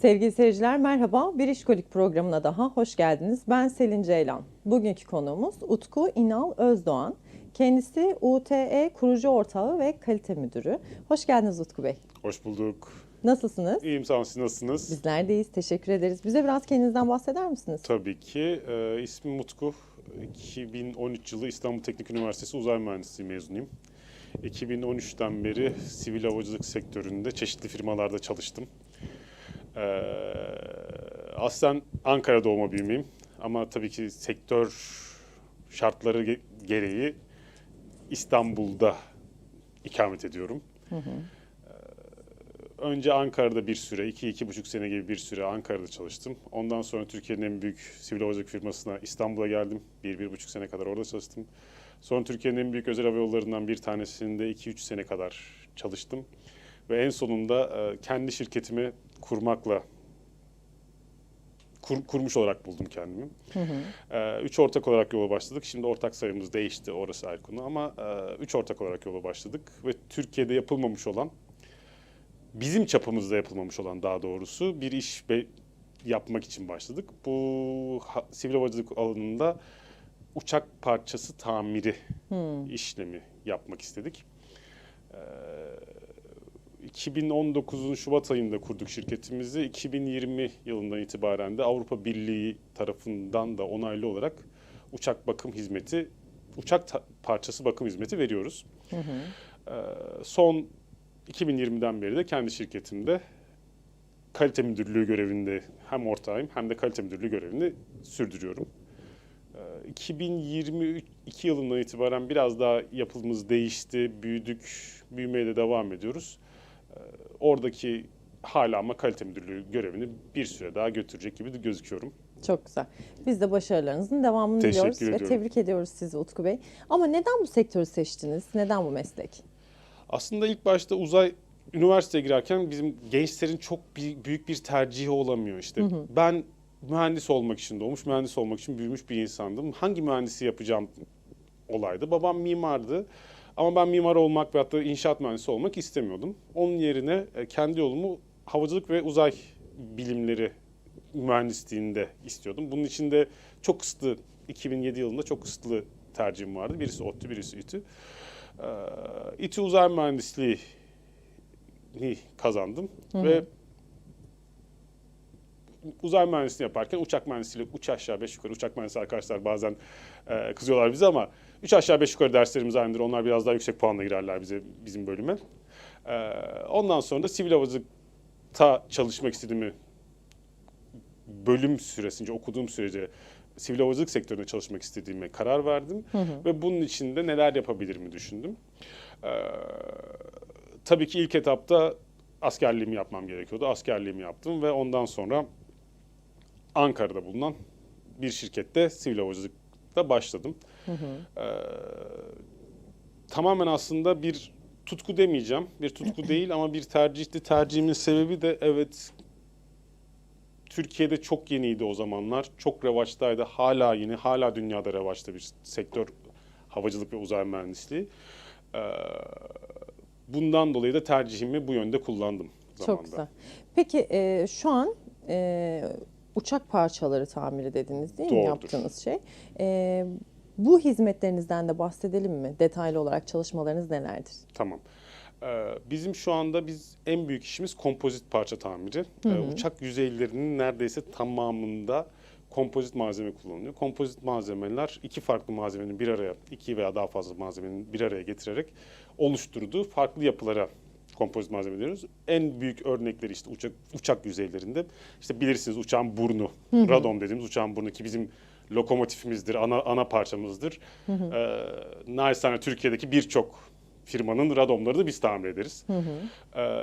Sevgili seyirciler merhaba. Bir İşkolik programına daha hoş geldiniz. Ben Selin Ceylan. Bugünkü konuğumuz Utku İnal Özdoğan. Kendisi UTE kurucu ortağı ve kalite müdürü. Hoş geldiniz Utku Bey. Hoş bulduk. Nasılsınız? İyiyim sağ olun. Siz nasılsınız? Bizler deyiz. Teşekkür ederiz. Bize biraz kendinizden bahseder misiniz? Tabii ki. Ee, ismim Mutku. 2013 yılı İstanbul Teknik Üniversitesi Uzay Mühendisliği mezunuyum. 2013'ten beri sivil havacılık sektöründe çeşitli firmalarda çalıştım. Ee, aslen Ankara doğma büyümeyim. Ama tabii ki sektör şartları ge- gereği İstanbul'da ikamet ediyorum. Önce Ankara'da bir süre, iki, iki buçuk sene gibi bir süre Ankara'da çalıştım. Ondan sonra Türkiye'nin en büyük sivil havacılık firmasına İstanbul'a geldim. Bir, bir buçuk sene kadar orada çalıştım. Sonra Türkiye'nin en büyük özel hava yollarından bir tanesinde iki, üç sene kadar çalıştım. Ve en sonunda e, kendi şirketimi kurmakla, kur- kurmuş olarak buldum kendimi. E, Üç ortak olarak yola başladık. Şimdi ortak sayımız değişti, orası ayrı konu. Ama e, üç ortak olarak yola başladık. Ve Türkiye'de yapılmamış olan bizim çapımızda yapılmamış olan daha doğrusu bir iş be- yapmak için başladık. Bu ha- sivil havacılık alanında uçak parçası tamiri işlemi yapmak istedik. Ee, 2019'un Şubat ayında kurduk şirketimizi. 2020 yılından itibaren de Avrupa Birliği tarafından da onaylı olarak uçak bakım hizmeti, uçak parçası bakım hizmeti veriyoruz. Ee, son 2020'den beri de kendi şirketimde kalite müdürlüğü görevinde hem ortağıyım hem de kalite müdürlüğü görevini sürdürüyorum. Ee, 2022 yılından itibaren biraz daha yapımız değişti, büyüdük, büyümeye de devam ediyoruz. Oradaki hala ama kalite müdürlüğü görevini bir süre daha götürecek gibi de gözüküyorum. Çok güzel. Biz de başarılarınızın devamını Teşekkür diliyoruz ve ediyorum. tebrik ediyoruz sizi Utku Bey. Ama neden bu sektörü seçtiniz? Neden bu meslek? Aslında ilk başta uzay üniversiteye girerken bizim gençlerin çok büyük bir tercihi olamıyor işte. Ben mühendis olmak için doğmuş, mühendis olmak için büyümüş bir insandım. Hangi mühendisi yapacağım olaydı. Babam mimardı. Ama ben mimar olmak ve hatta inşaat mühendisi olmak istemiyordum. Onun yerine e, kendi yolumu havacılık ve uzay bilimleri mühendisliğinde istiyordum. Bunun için de çok kısıtlı, 2007 yılında çok kısıtlı tercihim vardı. Birisi ODTÜ, birisi İTÜ. Ee, İTÜ Uzay Mühendisliği kazandım ve uzay mühendisliği yaparken uçak mühendisliği üç aşağı beş yukarı uçak mühendisi arkadaşlar bazen e, kızıyorlar bize ama üç aşağı beş yukarı derslerimiz aynıdır. Onlar biraz daha yüksek puanla girerler bize bizim bölüme. Ee, ondan sonra da sivil havacılıkta çalışmak istediğimi bölüm süresince okuduğum sürece sivil havacılık sektöründe çalışmak istediğime karar verdim ve bunun için de neler yapabilirimi düşündüm. Ee, tabii ki ilk etapta askerliğimi yapmam gerekiyordu. Askerliğimi yaptım ve ondan sonra Ankara'da bulunan bir şirkette sivil havacılıkta başladım. Ee, tamamen aslında bir tutku demeyeceğim. Bir tutku değil ama bir tercihti. Tercihimin sebebi de evet Türkiye'de çok yeniydi o zamanlar. Çok revaçtaydı. Hala yeni, hala dünyada revaçta bir sektör havacılık ve uzay mühendisliği. Ee, bundan dolayı da tercihimi bu yönde kullandım zamanda. Çok güzel. Peki e, şu an e, uçak parçaları tamiri dediniz değil mi Doğrudur. yaptığınız şey? E, bu hizmetlerinizden de bahsedelim mi? Detaylı olarak çalışmalarınız nelerdir? Tamam. Ee, bizim şu anda biz en büyük işimiz kompozit parça tamiri. Ee, uçak yüzeylerinin neredeyse tamamında kompozit malzeme kullanılıyor. Kompozit malzemeler iki farklı malzemenin bir araya, iki veya daha fazla malzemenin bir araya getirerek oluşturduğu farklı yapılara kompozit malzeme diyoruz. En büyük örnekleri işte uçak, uçak yüzeylerinde. İşte bilirsiniz uçağın burnu, radom dediğimiz uçağın burnu ki bizim lokomotifimizdir, ana ana parçamızdır. Ee, naçizane Türkiye'deki birçok firmanın radomlarını biz tamir ederiz. Ee,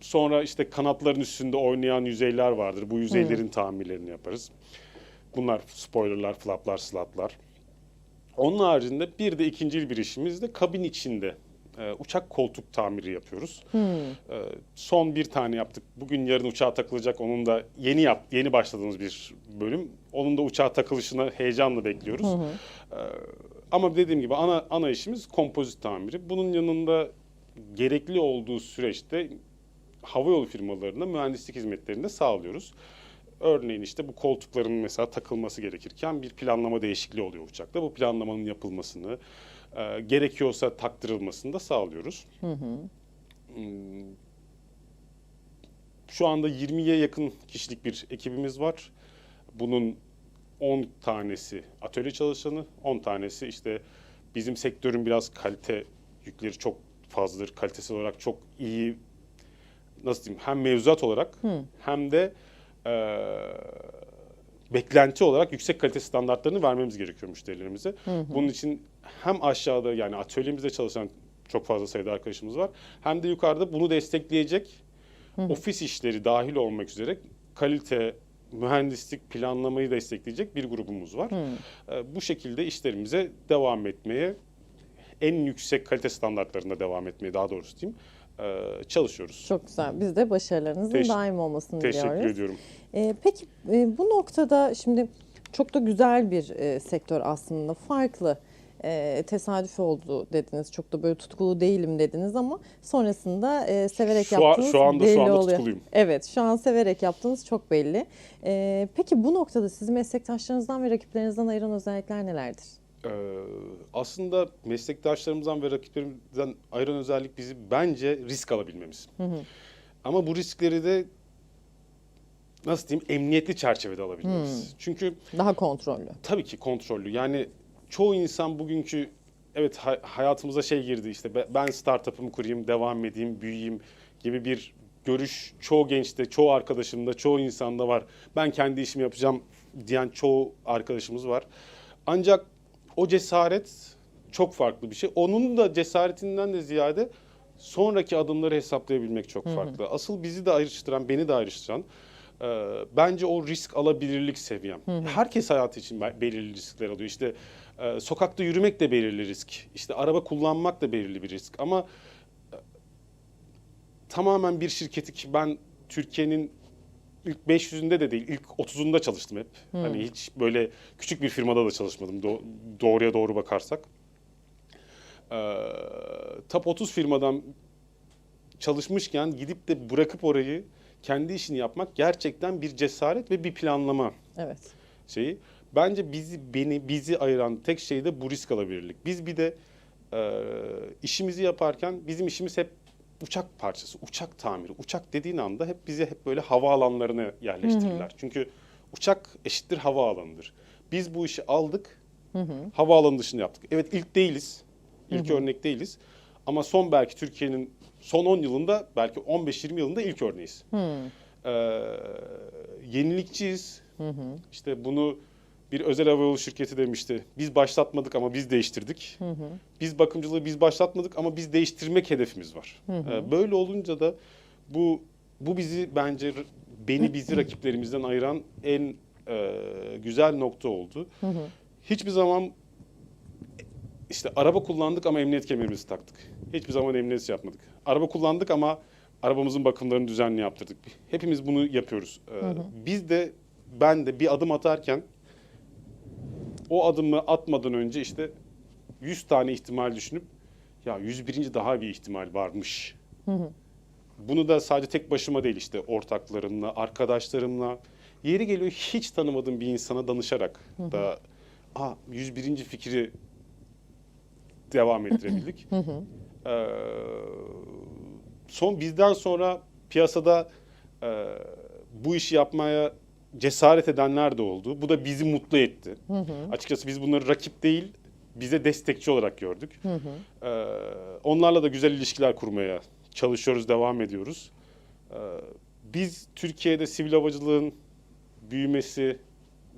sonra işte kanatların üstünde oynayan yüzeyler vardır. Bu yüzeylerin tamirlerini yaparız. Bunlar spoilerlar, flaplar, slatlar. Onun haricinde bir de ikinci bir işimiz de kabin içinde e, uçak koltuk tamiri yapıyoruz. E, son bir tane yaptık. Bugün yarın uçağa takılacak. Onun da yeni yap, yeni başladığımız bir bölüm. Onun da uçağa takılışını heyecanla bekliyoruz. E, ama dediğim gibi ana ana işimiz kompozit tamiri. Bunun yanında gerekli olduğu süreçte havayolu firmalarına mühendislik hizmetlerini de sağlıyoruz. Örneğin işte bu koltukların mesela takılması gerekirken bir planlama değişikliği oluyor uçakta. Bu planlamanın yapılmasını, e, gerekiyorsa taktırılmasını da sağlıyoruz. Hmm, Şu anda 20'ye yakın kişilik bir ekibimiz var. Bunun 10 tanesi atölye çalışanı, 10 tanesi işte bizim sektörün biraz kalite yükleri çok fazladır. Kalitesi olarak çok iyi nasıl diyeyim hem mevzuat olarak hem de eee, beklenti olarak yüksek kalite standartlarını vermemiz gerekiyor müşterilerimize. Bunun için hem aşağıda yani atölyemizde çalışan çok fazla sayıda arkadaşımız var. Hem de yukarıda bunu destekleyecek ofis işleri dahil olmak üzere kalite, mühendislik, planlamayı destekleyecek bir grubumuz var. Ee, Bu şekilde işlerimize devam etmeye, en yüksek kalite standartlarında devam etmeye daha doğrusu diyeyim, e, çalışıyoruz. Çok güzel. Biz de başarılarınızın Teş- daim olmasını Teşekkür diliyoruz. ediyorum. Ee, peki e, bu noktada şimdi çok da güzel bir e, sektör aslında. Farklı. E, tesadüf oldu dediniz. Çok da böyle tutkulu değilim dediniz ama sonrasında e, severek Şu, an, yaptığınız şu anda belli şu anda oluyor. tutkuluyum. Evet, şu an severek yaptığınız çok belli. E, peki bu noktada sizi meslektaşlarınızdan ve rakiplerinizden ayıran özellikler nelerdir? Ee, aslında meslektaşlarımızdan ve rakiplerimizden ayıran özellik bizi bence risk alabilmemiz. Ama bu riskleri de nasıl diyeyim emniyetli çerçevede alabilmemiz. Çünkü Daha kontrollü. tabii ki kontrollü. Yani çoğu insan bugünkü evet ha- hayatımıza şey girdi işte be- ben startup'ımı kurayım, devam edeyim, büyüyeyim gibi bir görüş çoğu gençte, çoğu arkadaşımda, çoğu insanda var. Ben kendi işimi yapacağım diyen çoğu arkadaşımız var. Ancak o cesaret çok farklı bir şey. Onun da cesaretinden de ziyade sonraki adımları hesaplayabilmek çok farklı. Asıl bizi de ayrıştıran, beni de ayrıştıran e, bence o risk alabilirlik seviyem. Herkes hayatı için be- belirli riskler alıyor. İşte e, sokakta yürümek de belirli risk. İşte araba kullanmak da belirli bir risk. Ama e, tamamen bir şirketi ki ben Türkiye'nin ilk 500'ünde de değil, ilk 30'unda çalıştım hep. Hani hiç böyle küçük bir firmada da çalışmadım do- doğruya doğru bakarsak. Ee, top 30 firmadan çalışmışken gidip de bırakıp orayı kendi işini yapmak gerçekten bir cesaret ve bir planlama Evet. şeyi. Bence bizi beni bizi ayıran tek şey de bu risk alabilirlik. Biz bir de e, işimizi yaparken bizim işimiz hep uçak parçası, uçak tamiri. Uçak dediğin anda hep bizi hep böyle havaalanlarına yerleştirirler. Çünkü uçak eşittir havaalanıdır. Biz bu işi aldık, havaalanı dışında yaptık. Evet ilk değiliz, ilk örnek değiliz. Ama son belki Türkiye'nin son 10 yılında belki 15-20 yılında ilk örneğiz. Ee, yenilikçiyiz. İşte bunu bir özel havayolu şirketi demişti. Biz başlatmadık ama biz değiştirdik. Biz bakımcılığı biz başlatmadık ama biz değiştirmek hedefimiz var. Ee, böyle olunca da bu bu bizi bence beni bizi rakiplerimizden ayıran en e, güzel nokta oldu. Hiçbir zaman işte araba kullandık ama emniyet kemerimizi taktık. Hiçbir zaman emniyet yapmadık. Araba kullandık ama arabamızın bakımlarını düzenli yaptırdık. Hepimiz bunu yapıyoruz. Ee, Biz de ben de bir adım atarken o adımı atmadan önce işte 100 tane ihtimal düşünüp ya 101. daha bir ihtimal varmış. Bunu da sadece tek başıma değil işte ortaklarımla, arkadaşlarımla yeri geliyor hiç tanımadığım bir insana danışarak da Aa, 101. fikri devam ettirebildik. Ee, son bizden sonra piyasada e, bu işi yapmaya cesaret edenler de oldu. Bu da bizi mutlu etti. Açıkçası biz bunları rakip değil, bize destekçi olarak gördük. Ee, onlarla da güzel ilişkiler kurmaya çalışıyoruz, devam ediyoruz. Ee, biz Türkiye'de sivil havacılığın büyümesi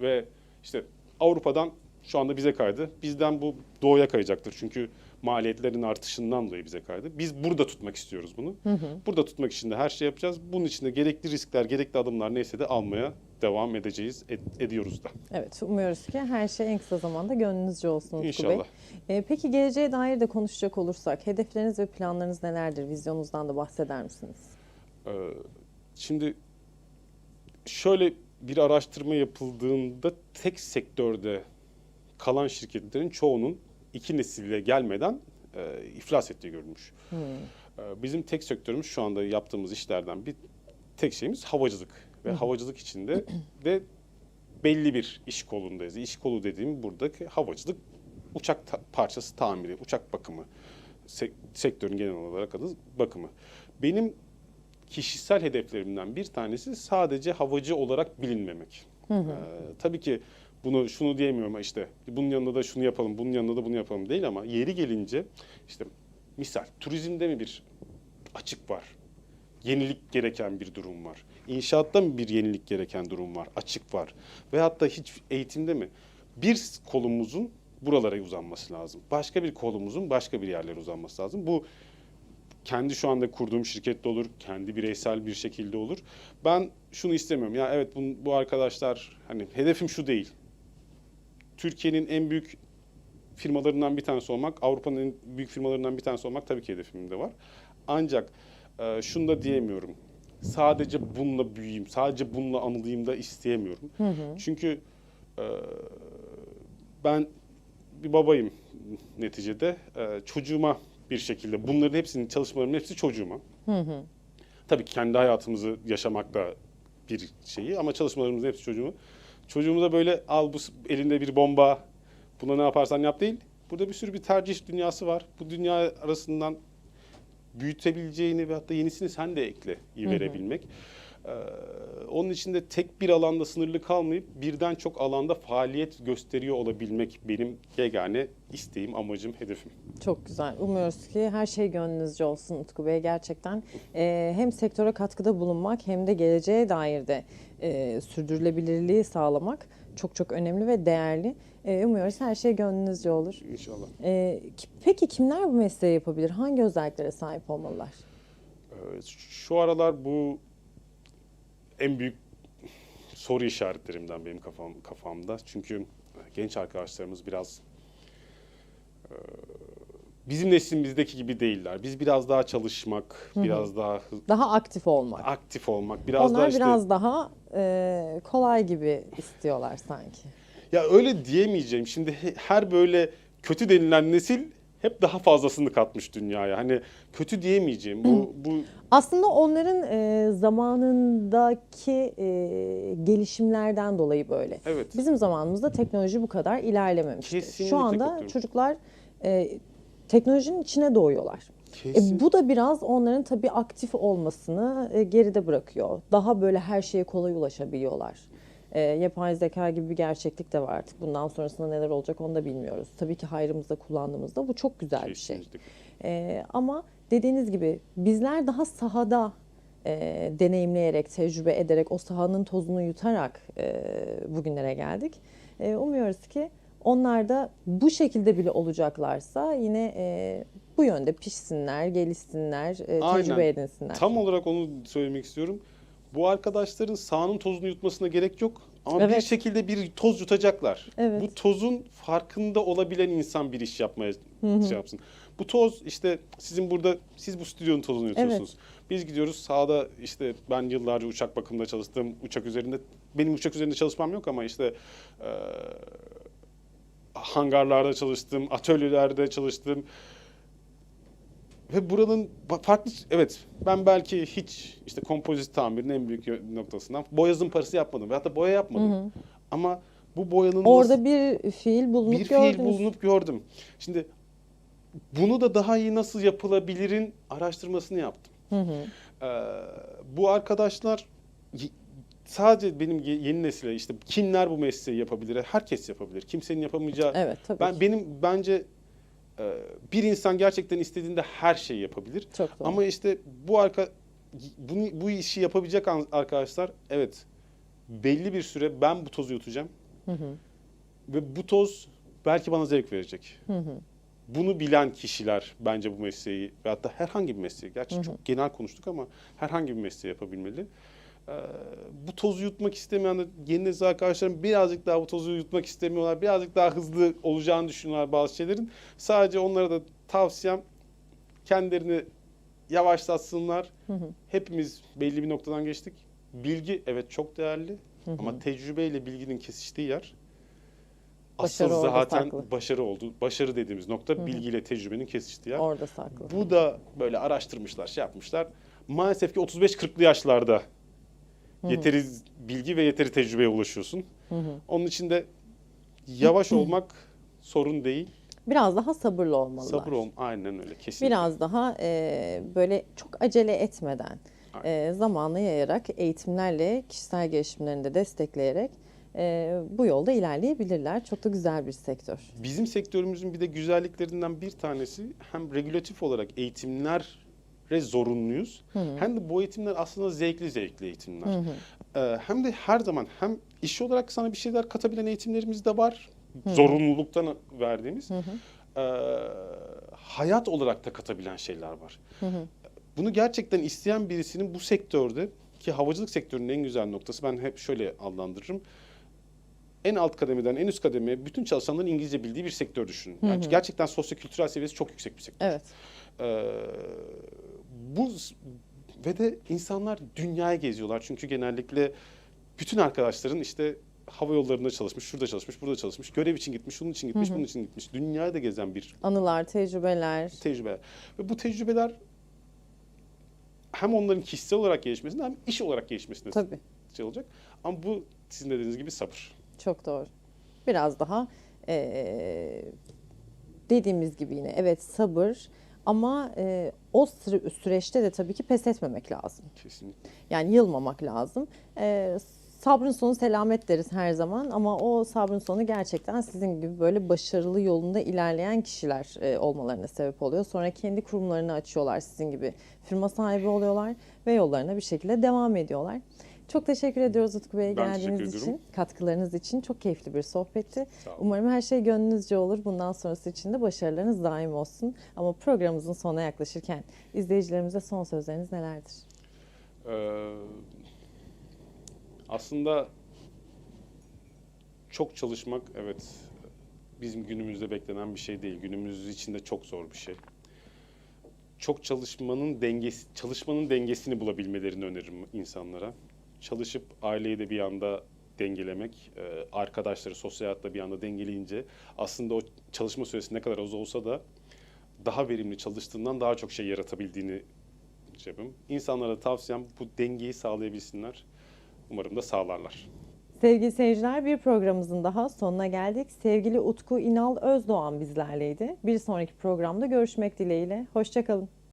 ve işte Avrupa'dan şu anda bize kaydı. Bizden bu doğuya kayacaktır. Çünkü maliyetlerin artışından dolayı bize kaydı. Biz burada tutmak istiyoruz bunu. Burada tutmak için de her şey yapacağız. Bunun için de gerekli riskler, gerekli adımlar neyse de almaya devam edeceğiz, ed- ediyoruz da. Evet, umuyoruz ki her şey en kısa zamanda gönlünüzce olsun Utku Bey. İnşallah. Ee, peki geleceğe dair de konuşacak olursak, hedefleriniz ve planlarınız nelerdir? Vizyonunuzdan da bahseder misiniz? Ee, Şimdi şöyle bir araştırma yapıldığında tek sektörde kalan şirketlerin çoğunun iki nesille gelmeden e, iflas ettiği görülmüş. Ee, Bizim tek sektörümüz şu anda yaptığımız işlerden bir tek şeyimiz havacılık. Ve havacılık içinde de belli bir iş kolundayız. İş kolu dediğim buradaki havacılık uçak ta- parçası tamiri, uçak bakımı. Se- sektörün genel olarak adı bakımı. Benim kişisel hedeflerimden bir tanesi sadece havacı olarak bilinmemek. Ee, tabii ki bunu şunu diyemiyorum işte bunun yanında da şunu yapalım, bunun yanında da bunu yapalım değil ama yeri gelince işte misal turizmde mi bir açık var? Yenilik gereken bir durum var. İnşaatta mı bir yenilik gereken durum var? Açık var. Veyahut da hiç eğitimde mi? Bir kolumuzun buralara uzanması lazım. Başka bir kolumuzun başka bir yerlere uzanması lazım. Bu kendi şu anda kurduğum şirkette olur, kendi bireysel bir şekilde olur. Ben şunu istemiyorum. Ya evet bu, bu arkadaşlar hani hedefim şu değil. Türkiye'nin en büyük firmalarından bir tanesi olmak, Avrupa'nın en büyük firmalarından bir tanesi olmak tabii ki hedefimde var. Ancak e, şunu da diyemiyorum. Sadece bununla büyüyeyim, sadece bununla anılayım da isteyemiyorum. Çünkü e, ben bir babayım neticede. E, çocuğuma bir şekilde bunların hepsinin çalışmalarımın hepsi çocuğuma. Tabii ki kendi hayatımızı yaşamak da bir şeyi ama çalışmalarımızın hepsi çocuğuma. Çocuğumuza böyle al bu elinde bir bomba buna ne yaparsan yap değil. Burada bir sürü bir tercih dünyası var. Bu dünya arasından büyütebileceğini ve hatta yenisini sen de ekle iyi verebilmek. Ee, onun için de tek bir alanda sınırlı kalmayıp birden çok alanda faaliyet gösteriyor olabilmek benim yegane isteğim, amacım, hedefim. Çok güzel. Umuyoruz ki her şey gönlünüzce olsun Utku Bey. Gerçekten e, hem sektöre katkıda bulunmak hem de geleceğe dair de e, sürdürülebilirliği sağlamak çok çok önemli ve değerli. E, umuyoruz her şey gönlünüzce olur. İnşallah. E, ki- peki kimler bu mesleği yapabilir? Hangi özelliklere sahip olmalılar? Ee, Şu aralar bu en büyük soru işaretlerimden benim kafam kafamda. Çünkü genç arkadaşlarımız biraz e, bizim neslimizdeki gibi değiller. Biz biraz daha çalışmak, biraz daha Daha aktif olmak. aktif olmak, biraz Onlar daha işte biraz daha e, kolay gibi istiyorlar sanki. ya öyle diyemeyeceğim. Şimdi he- her böyle kötü denilen nesil hep daha fazlasını katmış dünyaya. Hani kötü diyemeyeceğim. Bu bu Aslında onların e, zamanındaki e, gelişimlerden dolayı böyle. evet. Bizim zamanımızda teknoloji bu kadar ilerlememişti. Kesinlikle Şu anda katılıyorum. çocuklar e, teknolojinin içine doğuyorlar. Kesin. E, bu da biraz onların tabii aktif olmasını e, geride bırakıyor. Daha böyle her şeye kolay ulaşabiliyorlar. E, yapay zeka gibi bir gerçeklik de var artık. Bundan sonrasında neler olacak onu da bilmiyoruz. Tabii ki hayrımızda kullandığımızda bu çok güzel bir şey. Ee, ama dediğiniz gibi bizler daha sahada e, deneyimleyerek, tecrübe ederek, o sahanın tozunu yutarak e, bugünlere geldik. E, umuyoruz ki onlar da bu şekilde bile olacaklarsa yine e, bu yönde pişsinler, gelişsinler, e, Aynen. tecrübe edinsinler. Tam olarak onu söylemek istiyorum. Bu arkadaşların sahanın tozunu yutmasına gerek yok. Ama bir Evet. şekilde bir toz yutacaklar. Evet. Bu tozun farkında olabilen insan bir iş yapmaya şey yapsın. Bu toz işte sizin burada siz bu stüdyonun tozunu yutuyorsunuz. Biz gidiyoruz sahada işte ben yıllarca uçak bakımında çalıştım. Uçak üzerinde benim uçak üzerinde çalışmam yok ama işte e, hangarlarda çalıştım, atölyelerde çalıştım. Ve buranın farklı evet ben belki hiç işte kompozit tamirin en büyük noktasından boya zımparası yapmadım veyahut da boya yapmadım. Ama bu boyanın Orada bir fiil bulunup bir fiil gördünüz. bulunup gördüm. Şimdi bunu da daha iyi nasıl yapılabilirin araştırmasını yaptım. Ee, bu arkadaşlar sadece benim ye- yeni nesile işte kimler bu mesleği yapabilir? Herkes yapabilir. Kimsenin yapamayacağı. Evet tabii Ben ki. benim bence bir insan gerçekten istediğinde her şeyi yapabilir. Çok doğru. Ama işte bu arka bunu bu işi yapabilecek arkadaşlar evet belli bir süre ben bu tozu yutacağım. Ve bu toz belki bana zevk verecek. Bunu bilen kişiler bence bu mesleği ve hatta herhangi bir mesleği, gerçi çok genel konuştuk ama herhangi bir mesleği yapabilmeli. Ee, bu tozu yutmak istemeyen yeni nesil arkadaşlarım birazcık daha bu tozu yutmak istemiyorlar. Birazcık daha hızlı olacağını düşünüyorlar bazı şeylerin. Sadece onlara da tavsiyem kendilerini yavaşlatsınlar. Hepimiz belli bir noktadan geçtik. Bilgi evet çok değerli ama tecrübeyle bilginin kesiştiği yer Başarı zaten saklı. başarı oldu. Başarı dediğimiz nokta bilgiyle tecrübenin kesiştiği yer. Orada saklı. Bu da böyle araştırmışlar, şey yapmışlar. Maalesef ki 35-40'lı yaşlarda yeteri bilgi ve yeteri tecrübeye ulaşıyorsun. Onun için de yavaş olmak sorun değil. Biraz daha sabırlı olmalılar. Sabır ol. Aynen öyle. Kesinlikle. Biraz daha e, böyle çok acele etmeden, e, zamanla yayarak, eğitimlerle, kişisel gelişimlerini de destekleyerek e, bu yolda ilerleyebilirler. Çok da güzel bir sektör. Bizim sektörümüzün bir de güzelliklerinden bir tanesi hem regülatif olarak eğitimlere zorunluyuz. Hem de bu eğitimler aslında zevkli zevkli eğitimler. Ee, hem de her zaman hem iş olarak sana bir şeyler katabilen eğitimlerimiz de var. Zorunluluktan verdiğimiz. Ee, hayat olarak da katabilen şeyler var. Bunu gerçekten isteyen birisinin bu sektörde ki havacılık sektörünün en güzel noktası ben hep şöyle adlandırırım. En alt kademeden en üst kademeye bütün çalışanların İngilizce bildiği bir sektör düşünün. Yani gerçekten sosyokültürel seviyesi çok yüksek bir sektör. Evet. Ee, bu ve de insanlar dünyayı geziyorlar çünkü genellikle bütün arkadaşların işte hava yollarında çalışmış, şurada çalışmış, burada çalışmış, görev için gitmiş, şunun için gitmiş, bunun için gitmiş. Dünyayı da gezen bir Anılar, tecrübeler. tecrübe. Ve bu tecrübeler hem onların kişisel olarak gelişmesinde hem iş olarak gelişmesinde Tabii. şey olacak. Ama bu sizin dediğiniz gibi sabır. Çok doğru. Biraz daha eee, dediğimiz gibi yine evet sabır ama eee, o süre- süreçte de tabii ki pes etmemek lazım. Kesinlikle. Yani yılmamak lazım. Eee, sabrın sonu selamet deriz her zaman ama o sabrın sonu gerçekten sizin gibi böyle başarılı yolunda ilerleyen kişiler eee, olmalarına sebep oluyor. Sonra kendi kurumlarını açıyorlar sizin gibi firma sahibi oluyorlar ve yollarına bir şekilde devam ediyorlar. Çok teşekkür ediyoruz Utku Bey Ben teşekkür geldiğiniz için, katkılarınız için. Çok keyifli bir sohbetti. Umarım her şey gönlünüzce olur. Bundan sonrası için de başarılarınız daim olsun. Ama programımızın sonuna yaklaşırken izleyicilerimize son sözleriniz nelerdir? Ee, aslında çok çalışmak evet bizim günümüzde beklenen bir şey değil. Günümüz içinde çok zor bir şey. Çok çalışmanın dengesi, çalışmanın dengesini bulabilmelerini öneririm insanlara. Çalışıp aileyi de bir anda dengelemek, e, arkadaşları sosyal hayatta bir anda dengeleyince aslında o çalışma süresi ne kadar az olsa da daha verimli çalıştığından daha çok şey yaratabildiğini cebim. İnsanlara tavsiyem bu dengeyi sağlayabilsinler. Umarım da sağlarlar. Sevgili seyirciler bir programımızın daha sonuna geldik. Sevgili Utku İnal Özdoğan bizlerleydi. Bir sonraki programda görüşmek dileğiyle. Hoşçakalın.